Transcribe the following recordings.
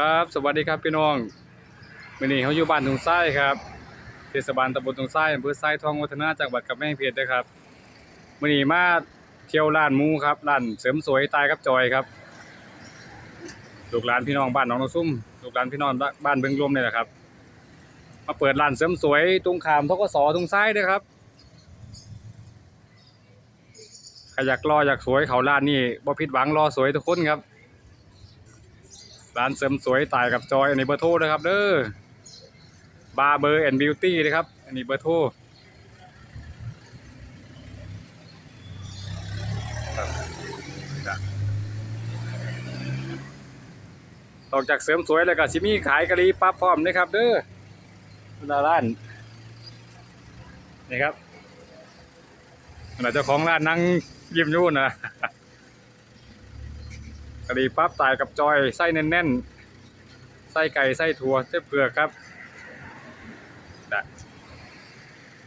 ครับสวัสดีครับพี่น้องวันนี้เขาอยู่บ้านทุงไส้ครับเทศบาลตำบลทุงไส้อำเภอไส้ทองวัฒนาจังหวัดกำแพงเพชรนะครับวันนี้มาเที่ยวร้านมูครับร้านเสริมสวยตายกับจอยครับลูกหลานพี่น้องบ้านหนองนซุ่มลูกหลานพี่น้องบ้านเบิงลมเนี่ยแหละครับ มาเปิดร้านเสริมสวยตรงขามทกสทุงไส้ด้วยครับใครอยากรออยากสวยเขาร้านนี่บ่ผิดหวังรอสวยทุกคนครับ ร้านเสริมสวยตายกับจอยอันนี้เบอร์โทรนะครับเด้อบาร์เบอร์แอนด์บิวตี้นะครับ อันนี้เบอร์โทรนออกจากเสริมสวยแล้วก็สิมี่ขายกะหรี่ปั๊บพร้อมนะครับ เด้อนาร้านนี่ครับขณะเจ้าของร้านนั่งยิ้มยู่นนะ กะหรี่ปั๊บตายกับจอยไส้แน่นๆ ไส้ไก่ไส้ถั่วไส้เผือกครับนะ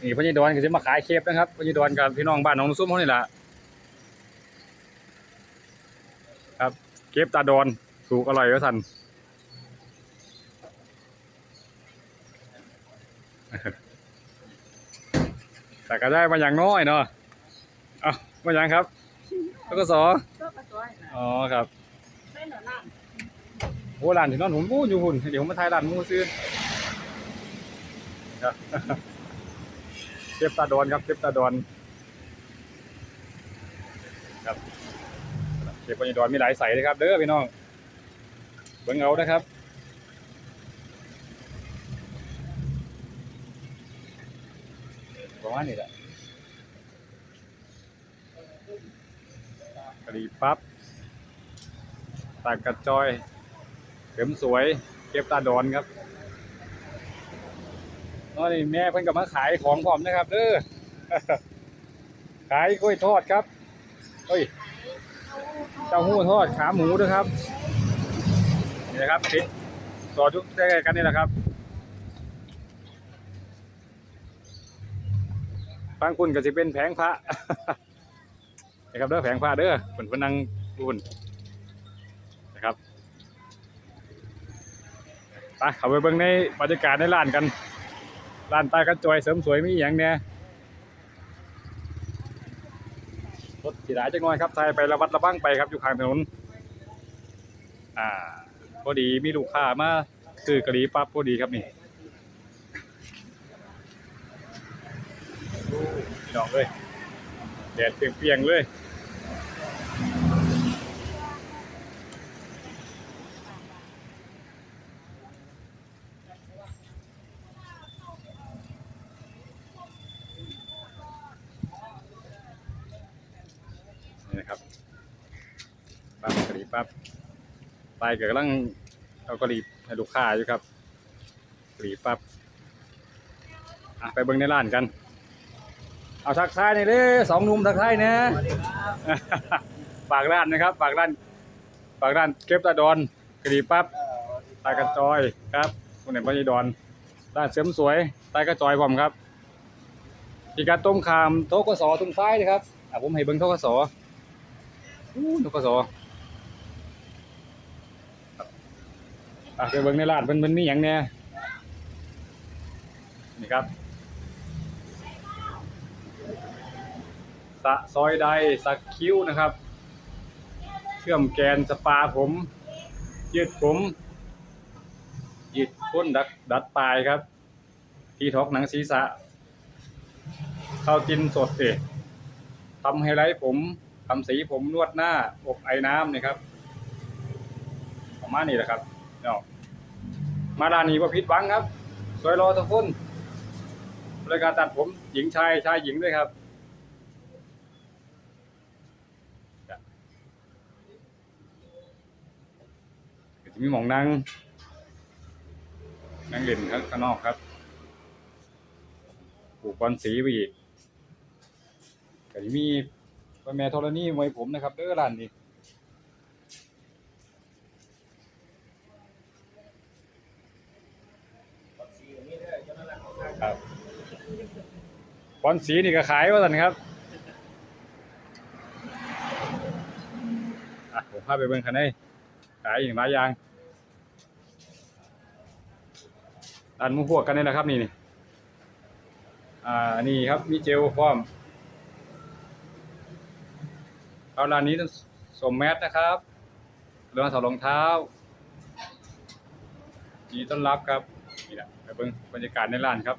นี่พญดอนก็จะมาขายเคฟนะครับพญดอนกับพี่น้องบ้านหนองซุ้มเขานี่แหละครับเคฟตาดอนถูกอร่อยก็สันแต่ก็ได้มาอย่างน้อยเนาะเอามาอย่างครับแล้วก็สอก็กระต้อยนะอ๋อครับใช่เหรอล่ะ โอ้ร้านที่นอนผมโอ้อยู่หุ่นเดี๋ยวมาถ่ายร้านมูซื้อเก็บตาดอนครับเก็บตาดอนครับเก็บปัญญดอนมีหลายใสเลยครับ เด้อพี่น้องเบิ่งเอานะครับประมาณนี้แหละกะหรี่ปั๊บ ตากกระจอยเข็มสวย เก็บตาดอนครับอ๋อนี่แม่เพิ่นก็มาขายของพร้อมนะครับเด้อขายกล้วยทอดครับเฮ้ยเต้าหู้ทอดขาหมูด้วยครับนี่นะครับติดต่อทุกใกล้กันนี่แหละครับบางคุณก็สิเป็นแผงพระนะครับเด้อแผงพระเด้อเพิ่นเพิ่นนั่งรุ่น ไปเข้าไปเบิ่งในบรรยากาศในร้านกัน ร้านใต้กระจอยเสริมสวยมีอย่างเนี่ยรถสีหลายจังน้อยครับไทยไประวัดระวังไปครับอยู่ข้างถนน อ่าพอดีมีลูกค้ามาซื้อกะหรี่ปั๊บพอดีครับนี่โอ้พี่น้องเลยแดดเปรียงๆเลย นี่นะครับ ปั๊บไปเกิดกำลังเอากะหรี่ให้ลูกค้าอยู่ครับกะหรี่ปั๊บอะไปเบิ่งในร้านกัน เอาทักทายนี่เลยสองนุ่มทักทายเนี่ยฝากร้านนะครับฝากร้านฝากร้านเก็บตาดอนกะหรี่ปั๊บตายกระจอยครับคุณเห็นพญดอนร้านเสริมสวยตายกระจอยผมครับที่การต้มขามโต๊ะกสอตรงซ้ายนะครับอะผมให้เบิ่งโต๊ะกสออู้นกสอครับ อะไปเบิ่งในร้านเพิ่นเพิ่นมีหยังแหน่นี่ครับสะซอยใดสักคิ้วนะครับ เชื่อมแกนสปาผม ยืดผมยืดพ้นดัดดัดปลายครับ ทีท็อกหนังศีรษะข้าวจินสดเอทำไฮไลท์ผมทำสีผมนวดหน้า อบไอ้น้ำนี่ครับ ประมาณนี้แหละครับ เนาะมาดานนี้ว่าผิดหวังครับ สวยรอทุกคนรายการตัดผมหญิงชายชายหญิงด้วยครับมีหมองนั่งนั่งเล่นครับข้างนอกครับปลูกบอลสีไปอีกก็จะมีพ่อแม่ธรณีมวยผมนะครับเด้อร้านนี้ ครับบอลสีนี่ก็ขายว่าสันครับอะผมพาไปเบิ่งคันนี้ขายอย่างหลายอย่างร้านหมูพวกกันนี่แหละครับนี่นี่อ่านี่ครับมีเจลพร้อมเอาร้านนี้ต้องสมแมสนะครับเรื่องถอดรองเท้าดีต้อนรับครับนี่แหละไปเบิ่งบรรยากาศในร้านครับ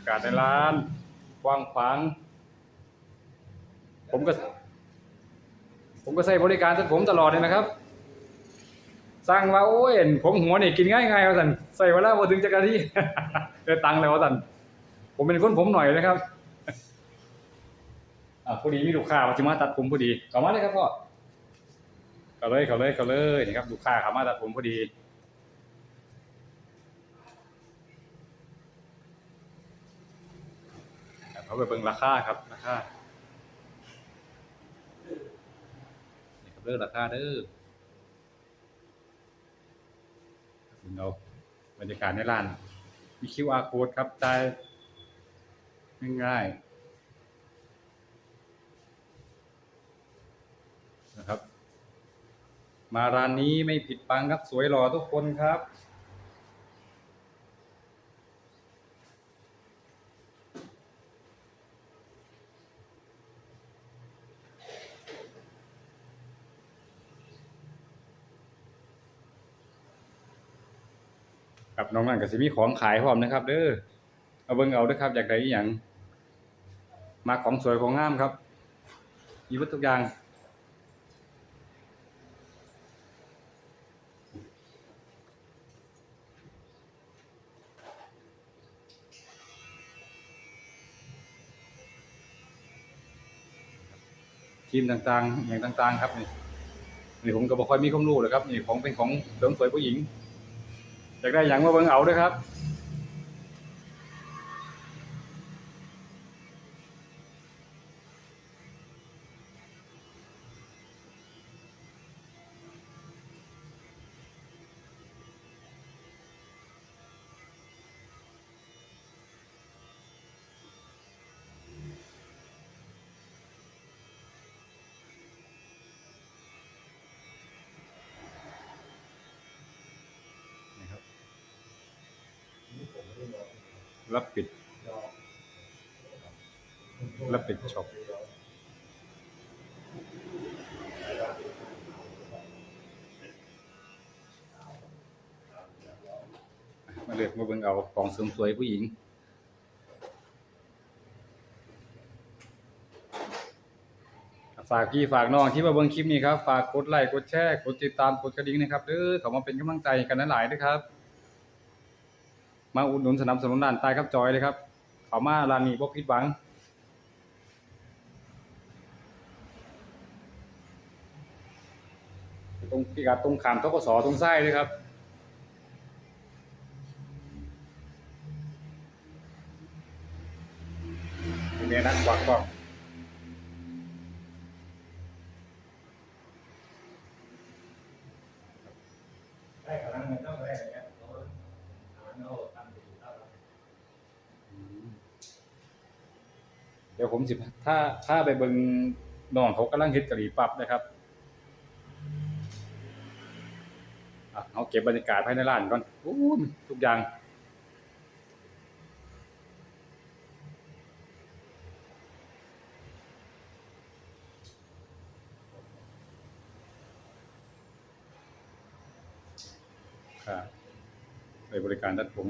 ากาศในร้านกว้างขวาง ผมก็ ผมก็ใช้บริการตัดผมตลอดเลยนะครับ สร้างว่าโอ้ยผมหัวนี่กินง่ายๆว่าสันใส่เวลาพอถึงจักรที่ได้ตังค์แล้วว่าสันผมเป็นคนผมหน่อยนะครับอ่าพอดีมีลูกค้ามาที่มาตัดผมพอดีเข้ามาเลยครับพ่อเข้าเลยเข้าเลยเข้าเลยนี่ครับลูกค้าเข้ามาตัดผมพอดี เขาไปเบิ่งราคาครับราคานี่ครับเด้อราคาเด้อเราบรรยากาศในร้าน มี QR code ครับจ่ายง่ายๆนะครับ มาร้านนี้ไม่ผิดปังครับสวยหล่อทุกคนครับ ครับน้องนั่นก็สิมีของขายพร้อมนะครับ เด้อเอาเบิ่งเอาเด้อครับอยากได้อีหยังมาของสวยของงามครับมีหมดทุกอย่างครีมต่างๆ อย่างต่าง ๆ ครับนี่นี่ผมก็บ่ค่อยมีความรู้เลยครับนี่ของเป็นของเสริมสวยผู้หญิง อยากได้อย่างมาเบิ่งเอาด้วยครับนะครับ รับปิด รับปิดช็อปมาเลือกมาเบิ่งเอาของเสริมสวยผู้หญิงฝากพี่ฝากน้องที่มาเบิ่งคลิปนี้ครับ ฝากกดไลค์กดแชร์กดติดตามกดกระดิ่งนะครับเด้อเขามาเป็นกำลังใจกันหลายๆด้วยครับ มาอุดหนุนสนับสนุนด้านใต้ครับจอยเลยครับเขามาร้านนี้บ่ผิดหวัง ตรงพิกัดตรงขามทกสตรงไส้เลยครับเนี้นักกวักกวักได้กำลังเงินต้องได้อย่างเงี้ยเราหาเงินเอาตั้งอยู่ครับเดี๋ยวผมสิถ้าถ้าไปเบิงน้องเขากำลังเฮ็ดกะหรี่ปั๊บนะครับเอาเก็บบรรยากาศภายในร้านก่อนอู้ทุกอย่างครับในบริการตัดผม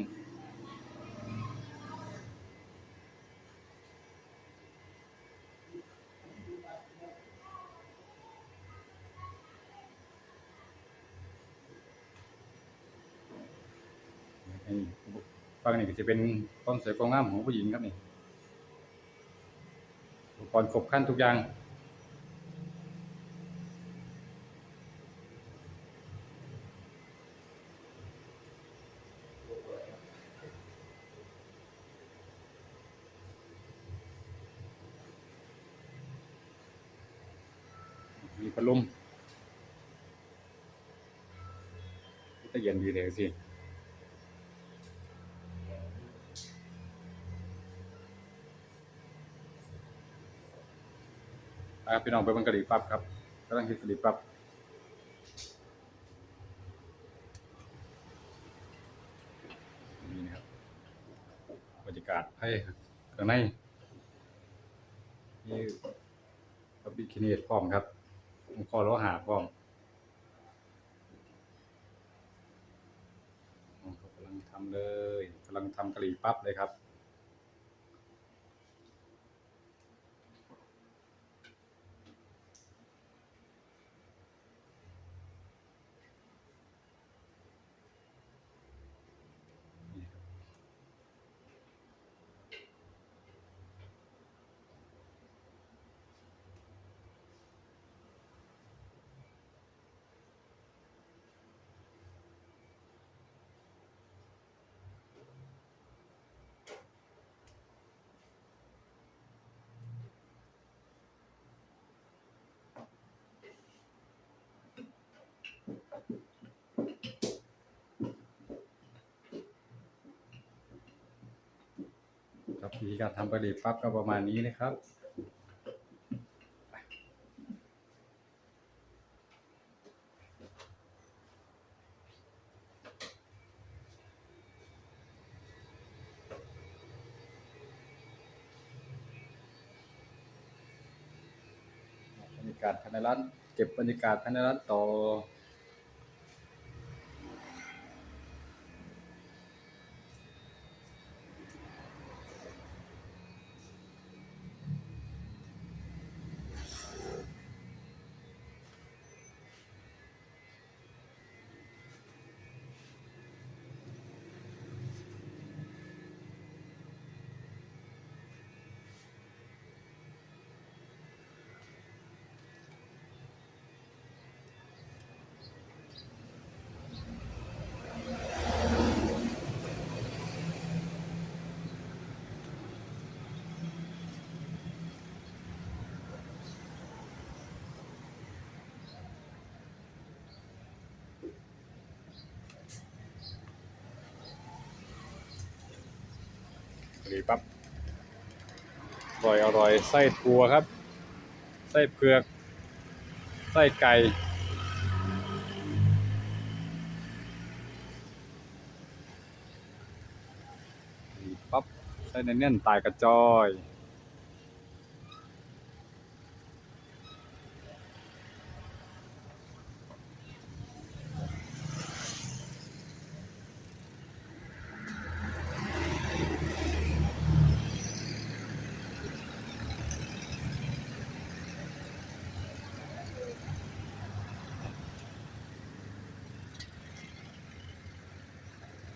นนี้ฟังนี่ก็จะเป็นความสวยความงามของผู้หญิงครับนี่อุปกรณ์ครบครันทุกอย่างมีพัดลมจะเย็นดีเลยสิ ครับพี่น้องไปเบิ่งกะหรี่ปั๊บครับกำลังเฮ็ดกะดีปั๊บนี่นะครับบรรยากาศให้ข้างในนี่ก็บิคินีพร้อมครับผมขอรอหาพร้อมกำลังทำเลยกำลังทำกะดีปั๊บเลยครับ วิธีการทำกะหรี่ปั๊บก็ประมาณนี้นะครับบรรยากาศภายในร้านเก็บบรรยากาศภายในร้านต่อ นี่ปั๊บอร่อยอร่อยไส้ทั่วครับ ไส้เผือก ไส้ไก่ดีปั๊บไส้แน่นๆตายกระจอย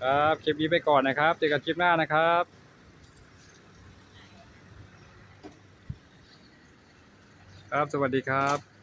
ครับ คลิปนี้ไปก่อนนะครับ เจอกันคลิปหน้านะครับครับ สวัสดีครับ